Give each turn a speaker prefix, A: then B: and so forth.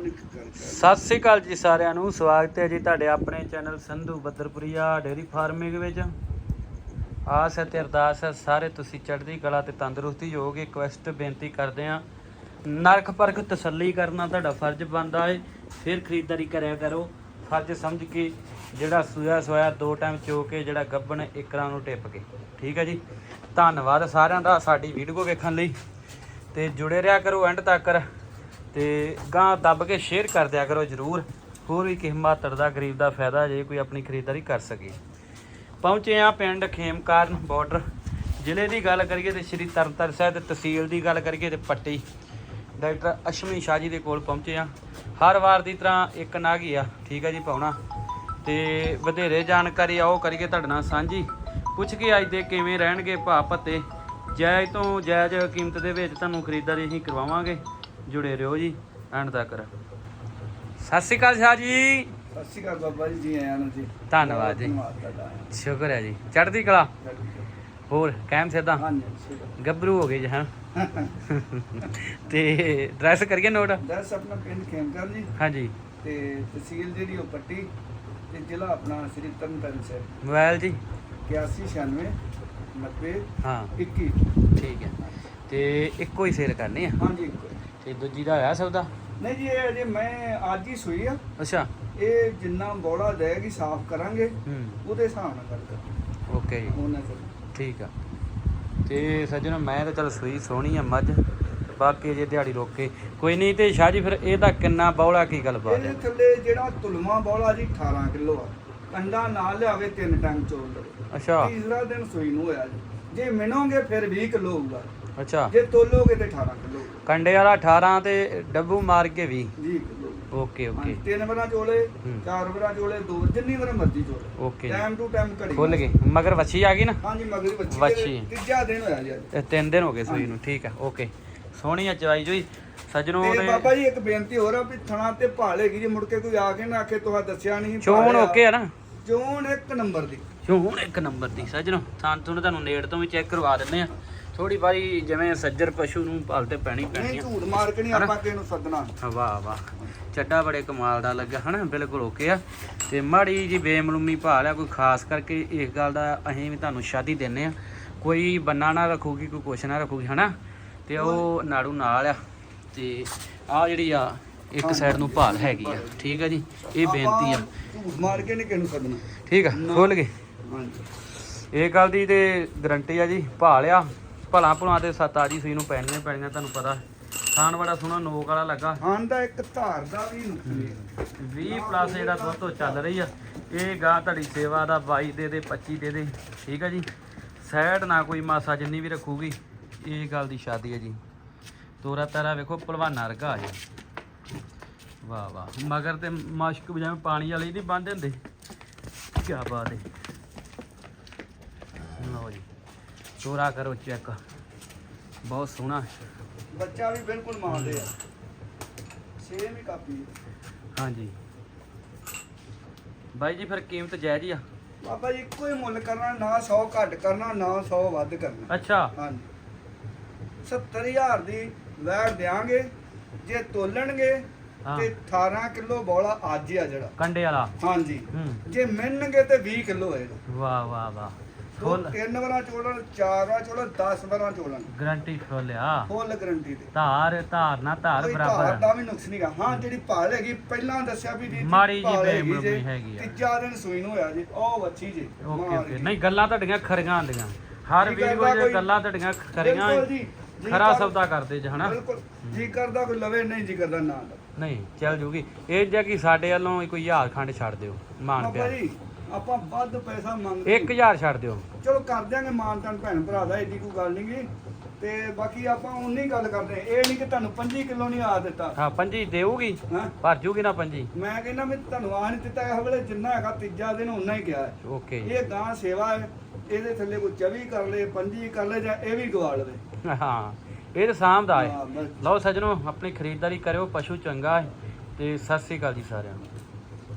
A: ਸਤਿ ਸ੍ਰੀ ਅਕਾਲ ਜੀ ਸਾਰਿਆਂ ਨੂੰ, ਸਵਾਗਤ ਹੈ ਜੀ ਤੁਹਾਡੇ ਆਪਣੇ channel Sandhu Baddarpuria dairy farming ਵਿੱਚ। ਆਸ ਹੈ ਤੇ ਅਰਦਾਸ ਹੈ ਸਾਰੇ ਤੁਸੀਂ ਚੜ੍ਹਦੀ ਕਲਾ ਤੇ ਤੰਦਰੁਸਤੀ ਹੋਗੇ ਰਿਕਵੈਸਟ ਬੇਨਤੀ ਕਰਦੇ ਆ ਨਰਕ ਪਰਖ ਤਸੱਲੀ ਕਰਨਾ ਤੁਹਾਡਾ ਫਰਜ਼ ਬਣਦਾ ਹੈ ਫਿਰ ਖਰੀਦਦਾਰੀ ਕਰਿਆ ਕਰੋ। ਫਰਜ਼ ਸਮਝ ਕੇ ਜਿਹੜਾ ਸੂਆ ਸੋਇਆ ਦੋ ਟਾਈਮ ਚੋ ਕੇ ਜਿਹੜਾ ਗੱਬਣ ਇਕਰਾਂ ਨੂੰ ਟਿੱਪ ਕੇ। ਠੀਕ ਹੈ ਜੀ? ਧੰਨਵਾਦ ਸਾਰਿਆਂ ਦਾ ਸਾਡੀ ਵੀਡੀਓ ਵੇਖਣ ਲਈ। ਤੇ ਜੁੜੇ ਰਿਹਾ ਕਰੋ ਐਂਡ ਤੱਕ। ਤੇ ਗਾਂ ਦੱਬ ਕੇ ਸ਼ੇਅਰ ਕਰ ਦਿਆ ਕਰੋ ਜਰੂਰ। ਹੋਰ ਵੀ ਕਿਸੇ ਮਾਤਰ ਦਾ, ਗਰੀਬ ਦਾ ਫਾਇਦਾ ਜੇ ਕੋਈ ਆਪਣੀ ਖਰੀਦਦਾਰੀ ਕਰ ਸਕੇ। ਪਹੁੰਚੇ ਆ ਪਿੰਡ ਖੇਮਕਾਰਨ ਬਾਰਡਰ ਜ਼ਿਲ੍ਹੇ ਦੀ ਗੱਲ ਕਰੀਏ ਤੇ ਸ਼੍ਰੀ ਤਰਨਤਾਰਨ ਸਾਹਿਬ ਤੇ ਤਹਿਸੀਲ ਦੀ ਗੱਲ ਕਰੀਏ ਤੇ ਪੱਟੀ। ਡਾਕਟਰ ਅਸ਼ਮੀ ਸ਼ਾਹ ਜੀ ਦੇ ਕੋਲ ਪਹੁੰਚੇ ਆ ਹਰ ਵਾਰ ਦੀ ਤਰ੍ਹਾਂ ਇੱਕ ਨਾਗ ਹੀ ਆ। ਠੀਕ ਆ ਜੀ, ਪਾਉਣਾ। ਤੇ ਵਧੇਰੇ ਜਾਣਕਾਰੀ ਆਓ, ਕਰੀਏ ਤੁਹਾਡੇ ਨਾਲ ਸਾਂਝੀ। ਪੁੱਛ ਕੇ ਅੱਜ ਦੇ ਕਿਵੇਂ ਰਹਿਣਗੇ ਭਾਅ ਭੱਤੇ ਜਾਇਜ਼ ਤੋਂ ਜਾਇਜ਼ ਕੀਮਤ ਦੇ ਵਿੱਚ ਤੁਹਾਨੂੰ ਖਰੀਦਦਾਰੀ ਅਸੀਂ ਕਰਵਾਵਾਂਗੇ। ਜੁੜੇ ਰਹੋ ਜੀ ਐਂਡ ਤੱਕ। ਸਤਿ ਸ਼੍ਰੀ ਅਕਾਲ ਸ਼ਾਹ ਜੀ।
B: ਸਤਿ ਸ਼੍ਰੀ ਅਕਾਲ ਬਾਬਾ ਜੀ ਜੀ ਆਇਆਂ ਨੂੰ ਜੀ।
A: ਧੰਨਵਾਦ ਜੀ। ਸ਼ੁਕਰ ਹੈ ਜੀ। ਚੜ੍ਹਦੀ ਕਲਾ। ਹੋਰ ਕਾਇਮ ਸਿੱਧਾ ਗੱਭਰੂ ਹੋ ਗਏ ਜੀ ਹਾਂ ਤੇ ਡਰੈਸ ਕਰੀਏ ਨੋਟ?
B: ਦੱਸ ਆਪਣਾ ਪਿੰਡ ਖੇਮਕਰ ਜੀ
A: ਹਾਂਜੀ।
B: ਤੇ ਤਹਿਸੀਲ ਜਿਹੜੀ ਉਹ ਪੱਟੀ ਤੇ ਜ਼ਿਲ੍ਹਾ ਆਪਣਾ ਸ੍ਰੀ ਤਰਨਤਾਰਨ ਸਾਹਿਬ।
A: ਮੋਬਾਈਲ ਜੀ।
B: 8196 90
A: ਹਾਂ।
B: 21
A: ਠੀਕ ਹੈ। ਤੇ ਇੱਕੋ ਹੀ ਸੇਲ ਕਰਨੀ ਆ?
B: ਹਾਂਜੀ ਇੱਕੋ।
A: ਤੇ ਦੂਜੀ ਦਾ ਹੋਇਆ ਸੌਦਾ?
B: ਨਹੀਂ ਜੀ ਇਹ ਅਜੇ ਮੈਂ ਅੱਜ ਹੀ ਸੂਈ ਆ।
A: ਅੱਛਾ।
B: ਇਹ ਜਿੰਨਾ ਬੋੜਾ ਦੇਗੀ ਸਾਫ਼ ਕਰਾਂਗੇ
A: ਹੂੰ।
B: ਉਹਦੇ ਹਿਸਾਬ ਨਾਲ ਗੱਲ ਕਰਾਂਗੇ।
A: ਓਕੇ ਜੀ।
B: ਉਹਨਾਂ ਕੋਲ।
A: ਠੀਕ ਆ। ਤੇ ਸੱਜਣ ਮੈਂ ਤਾਂ ਚਲ ਸੂਈ ਸੋਹਣੀ ਆ ਮੱਝ। ਬਾਕੀ ਜੇ ਦਿਹਾੜੀ ਰੋਕ। ਕੇ ਕੋਈ ਨਹੀਂ ਤੇ ਸ਼ਾਹ ਜੀ ਫਿਰ ਇਹਦਾ ਕਿੰਨਾ ਬੌਲਾ ਕੀ ਗੱਲ ਬਾਤ
B: ਇਹਦੇ
A: ਹੈ?
B: ਥੱਲੇ ਜਿਹੜਾ ਤੁਲਮਾ ਬੋਲਾ ਜੀ 18 ਕਿਲੋ ਆ। ਕੰਡਾ ਨਾਲ ਲਿਆਵੇ ਤਿੰਨ ਟਾਈਮ ਚੋਲ ਲਵੇ।
A: ਅੱਛਾ।
B: ਤੀਸਰਾ ਦਿਨ ਸੂਈ ਨੂੰ ਹੋਇਆ ਜੀ। ਜੇ ਮਿਣੋਗੇ ਫਿਰ 20 ਕਿਲੋ ਹੋਊਗਾ।
A: ਅੱਛਾ।
B: ਜੇ ਤੋਲੋਗੇ ਤੇ 18 ਕਿਲੋ।
A: ਕੰਡੇ ਵਾਲਾ 18 ਤੇ ਡੱਬੂ ਮਾਰ ਕੇ 20
B: 20 ਕਿਲੋ।
A: Okay okay.
B: ਤਿੰਨ ਵਾਰਾਂ
A: ਹੂੰ।
B: ਚਾਰ ਵਾਰਾਂ ਚੋਲੇ ਦੋ ਜਿੰਨੀ ਵਾਰ ਮਰਜ਼ੀ ਚੋਲੇ।
A: ਓਕੇ
B: ਟਾਈਮ ਟੂ ਟਾਈਮ ਘੜੀ।
A: ਖੁੱਲ ਗਏ। ਮਗਰ ਵੱਛੀ ਆ ਗਈ ਨਾ?
B: ਹਾਂਜੀ ਮਗਰੀ
A: ਵੱਛੀ।
B: ਦੇ ਤੀਜਾ ਦਿਨ ਹੋਇਆ ਜੀ
A: ਇਹ ਤਿੰਨ ਦਿਨ ਹੋ ਗਏ ਸੂਈ ਨੂੰ। ਠੀਕ ਆ ਓਕੇ। ਸੋਹਣੀ ਆ ਚਵਾਈ ਜੋਈ। ਸੱਜਣੋ
B: ਤੇ ਬਾਬਾ ਜੀ ਇੱਕ ਬੇਨਤੀ ਹੋਰ ਆ ਵੀ ਥਣਾ ਤੇ ਭਾਲੇਗੀ ਜੇ। ਮੁੜ ਕੇ ਕੋਈ ਆ ਕੇ ਨਾ ਆਖੇ ਤੁਹਾ ਦੱਸਿਆ ਨਹੀਂ
A: ਚੋਣ। ਓਕੇ ਆ ਨਾ?
B: ਚੋਣ ਇੱਕ ਨੰਬਰ ਦੀ।
A: ਚੋਣ ਇੱਕ ਨੰਬਰ ਦੀ। ਸੱਜਣੋ ਥਾਂ ਤੁਹਾਨੂੰ ਨੇੜ ਤੋਂ ਵੀ ਚੈੱਕ ਕਰਵਾ ਦਿੰਨੇ ਆ। ਥੋੜੀ ਬਾਰੀ ਜਿਵੇਂ ਸੱਜਰ ਪਸ਼ੂ ਨੂੰ ਪਾਲਤੇ ਪੈਣੀ ਪੈਣੀ
B: ਨਹੀਂ
A: ਆ।
B: ਝੂਠ ਮਾਰ ਕੇ ਨਹੀਂ ਆਪਾਂ ਕਿਸੇ ਨੂੰ ਸੱਦਣਾ।
A: ਵਾਹ ਵਾਹ। ਚੱਡਾ ਬੜੇ ਕਮਾਲ ਦਾ ਲੱਗਾ ਹਨਾ? ਬਿਲਕੁਲ ਓਕੇ ਆ। ਤੇ ਮਾੜੀ ਜੀ ਬੇਮਲੂਮੀ ਭਾਲ ਆ ਕੋਈ ਖਾਸ ਕਰਕੇ ਇਸ ਗੱਲ ਦਾ ਅਸੀਂ ਵੀ ਤੁਹਾਨੂੰ ਸ਼ਾਦੀ ਦਿੰਨੇ ਆ। ਕੋਈ ਬੰਨਾ ਨਾ ਰੱਖੂਗੀ ਕੋਈ ਕੁਛ ਨਾ ਰੱਖੂਗੀ ਹਨਾ? ਤੇ ਉਹ ਨਾੜੂ ਨਾਲ ਆ। ਤੇ ਆ ਜਿਹੜੀ ਆ ਇੱਕ ਸਾਈਡ ਨੂੰ ਭਾਲ ਹੈਗੀ ਆ। ਠੀਕ ਆ ਜੀ? ਇਹ ਬੇਨਤੀ ਆ।
B: ਝੂਠ ਮਾਰ ਕੇ ਨਹੀਂ ਕਿਸੇ ਨੂੰ ਸੱਦਣਾ।
A: ਠੀਕ ਆ ਖੋਲ ਗਏ।
B: ਹਾਂਜੀ।
A: ਇਹ ਗੱਲ ਦੀ ਤੇ ਗਰੰਟੀ ਆ ਜੀ ਭਾਲ ਆ। ਭਲਾ ਭਲਾ ਤੇ ਸੱਤ ਆ ਜੀ ਸੂਈ ਨੂੰ ਪੈਣੀਆਂ ਪੈਣੀਆਂ ਤੁਹਾਨੂੰ ਪਤਾ। ਖਾਣ ਬੜਾ ਸੋਹਣਾ ਨੋਕ ਵਾਲਾ ਲੱਗਾ।
B: ਹਾਂ ਦਾ ਇੱਕ ਧਾਰ ਦਾ ਵੀ ਨੁਕਸਾਨ ਹੈ।
A: 20 ਪਲੱਸ ਜਿਹੜਾ ਦੁੱਧ ਤੋਂ ਚੱਲ ਰਹੀ ਆ। ਇਹ ਗਾਂ ਤੁਹਾਡੀ ਸੇਵਾ ਦਾ 22 ਦੇ ਦੇ 25 ਦੇ ਦੇ ਠੀਕ ਆ ਜੀ? ਸਾਈਡ ਨਾ ਕੋਈ ਮਾਸਾ ਜਿੰਨੀ ਵੀ ਰੱਖੂਗੀ ਇਹ ਗੱਲ ਦੀ ਸ਼ਾਦੀ ਹੈ ਜੀ। ਤੋਰਾ ਤਾਰਾ ਵੇਖੋ ਭਲਵਾਨਾ ਵਰਗਾ ਆ ਜੀ ਵਾਹ ਵਾਹ। ਮਗਰ ਤੇ ਮਸ਼ਕ ਜਿਵੇਂ ਪਾਣੀ ਵਾਲੀ ਨਹੀਂ ਬੰਨ੍ਹਦੇ ਹੁੰਦੇ। ਕੀ ਬਾਤ ਹੈ ਲਓ ਜੀ ਤੋਰਾ ਕਰੋ ਚੈੱਕ। ਬਹੁਤ ਸੋਹਣਾ।
B: ਬੱਚਾ ਵੀ ਬਿਲਕੁਲ ਮਾਰਦੇ ਆ ਸੇਮ ਹੀ ਕਾਪੀ ਹੈ।
A: ਹਾਂਜੀ। ਬਾਈ ਜੀ ਫਿਰ ਕੀਮਤ ਜਾਇਜ਼ ਹੀ ਆ?
B: ਬਾਬਾ ਜੀ ਇੱਕੋ ਹੀ ਮੁੱਲ ਕਰਨਾ ਨਾ 100 ਘੱਟ ਕਰਨਾ ਨਾ 100 ਵੱਧ ਕਰਨਾ।
A: ਅੱਛਾ।
B: ਹਾਂਜੀ। 70000 ਦੀ ਵੈਟ ਦੇਾਂਗੇ ਜੇ ਤੋਲਣਗੇ
A: ਹਾਂ।
B: ਤੇ 18 ਕਿਲੋ ਬੋਲਾ ਅੱਜ ਹੀ ਆ ਜਿਹੜਾ।
A: ਕੰਡੇ ਵਾਲਾ।
B: ਹਾਂਜੀ।
A: ਹੂੰ।
B: ਜੇ ਮਿਲਣਗੇ ਤੇ 20 ਕਿਲੋ ਹੋਏਗਾ।
A: ਵਾਹ ਵਾਹ ਵਾਹ। ਫੁੱਲ।
B: ਤਿੰਨ ਵਾਰਾਂ ਚੋਲਣ ਚਾਰ ਵਾਰਾਂ ਚੋਲਣ 10 ਵਾਰਾਂ ਚੋਲਣ।
A: ਗਰੰਟੀ ਫੁੱਲ ਆ।
B: ਫੁੱਲ ਗਰੰਟੀ ਦੇ
A: ਧਾਰ ਧਾਰ ਨਾ ਧਾਰ
B: ਕੋਈ ਧਾਰ
A: ਬਰਾਬਰ
B: ਦਾ ਵੀ ਨੁਕਸ ਨਹੀਂਗਾ ਹਾਂ ਜਿਹੜੀ ਭਾਲ ਹੈਗੀ ਪਹਿਲਾਂ ਦੱਸਿਆ ਵੀ ਜੀ
A: ਮਾੜੀ ਜਿਹੀ
B: ਭਾਲ ਹੈਗੀ
A: ਬੇਮਰੂਮੀ
B: ਜੇ,
A: ਹੈਗੀ ਆ।
B: ਤੀਜਾ ਦਿਨ ਸੂਈ ਨੂੰ ਹੋਇਆ ਜੀ ਉਹ ਵੱਛੀ ਜੀ।
A: Okay okay. ਨਹੀਂ ਗੱਲਾਂ ਤੁਹਾਡੀਆਂ ਖਰੀਆਂ ਆਂਦੀਆਂ ਹਰ
B: ਕਰਦਾ
A: 'ਚ
B: ਕੋਈ-
A: ਗੱਲਾਂ ਤੁਹਾਡੀਆਂ ਖਰੀਆਂ
B: ਬਿਲਕੁਲ ਜੀ। ਜੀ
A: ਖਰਾ
B: ਕਰ-
A: ਸੌਦਾ ਕਰਦੇ ਜ ਹਨਾ?
B: ਬਿਲਕੁਲ। ਜੀ ਕਰਦਾ ਕੋਈ ਲਵੇ ਨਹੀਂ ਜੀ ਕਰਦਾ ਨਾ ਲਵੇ।
A: ਨਹੀਂ ਚੱਲ ਜੂਗੀ। ਇਹ ਜੇ ਕਿ ਸਾਡੇ ਵੱਲੋਂ ਕੋਈ ਹਜ਼ਾਰ ਖੰਡ ਛੱਡ ਦਿਓ ਮਾਨ
B: ਬਾਬਾ
A: ਪਿਆ
B: ਜੀ ਆਪਾਂ ਵੱਧ ਪੈਸਾ ਮੰਗਦੇ
A: 1000 ਛੱਡ ਦਿਓ।
B: ਚਲੋ ਕਰ ਦਿਆਂਗੇ ਮਾਨ ਤਾਨ ਭੈਣ ਭਰਾ ਦਾ ਏਡੀ ਕੋਈ ਗੱਲ ਨਹੀਂ ਗੀ। ਤੇ ਬਾਕੀ ਆਪਾਂ ਉਨੀ ਗੱਲ ਕਰਦੇ। ਇਹ ਨਹੀਂ ਕਿ ਤੁਹਾਨੂੰ 25 ਕਿਲੋ ਨਹੀਂ ਆ ਦਿੱਤਾ।
A: ਹਾਂ ਪੰਜੀ ਦੇਊਗੀ।
B: ਹਾਂ?
A: ਭਰ ਜੂਗੀ ਨਾ ਪੰਜੀ।
B: ਮੈਂ ਕਹਿੰਦਾ ਮੈਂ ਤੁਹਾਨੂੰ ਆ ਨਹੀਂ ਦਿੱਤਾ ਇਹ ਵੇਲੇ ਜਿੰਨਾ ਹੈਗਾ ਤੀਜਾ ਦਿਨ ਉਨਾ ਹੀ ਗਿਆ ਹੈ।
A: ਓਕੇ
B: ਇਹ ਗਾਂ ਸੇਵਾ ਹੈ। ਇਹਦੇ ਥੱਲੇ ਕੋਈ 24 ਕਰ ਲੇ 25 ਕਰ ਲੇ ਜਾਂ ਇਹ ਵੀ ਗਵਾ ਲਵੇ।
A: ਹਾਂ ਇਹ ਤਾਂ ਸਾਂਭਦਾ ਹੈ।
B: ਹਾਂ, ਬਸ।
A: ਲਓ ਸੱਜਣੋ ਆਪਣੀ ਖਰੀਦਦਾਰੀ ਕਰਿਓ ਪਸ਼ੂ ਚੰਗਾ ਹੈ। ਤੇ ਸਤਿ ਸ੍ਰੀ ਅਕਾਲ ਜੀ ਸਾਰਿਆਂ ਨੂੰ।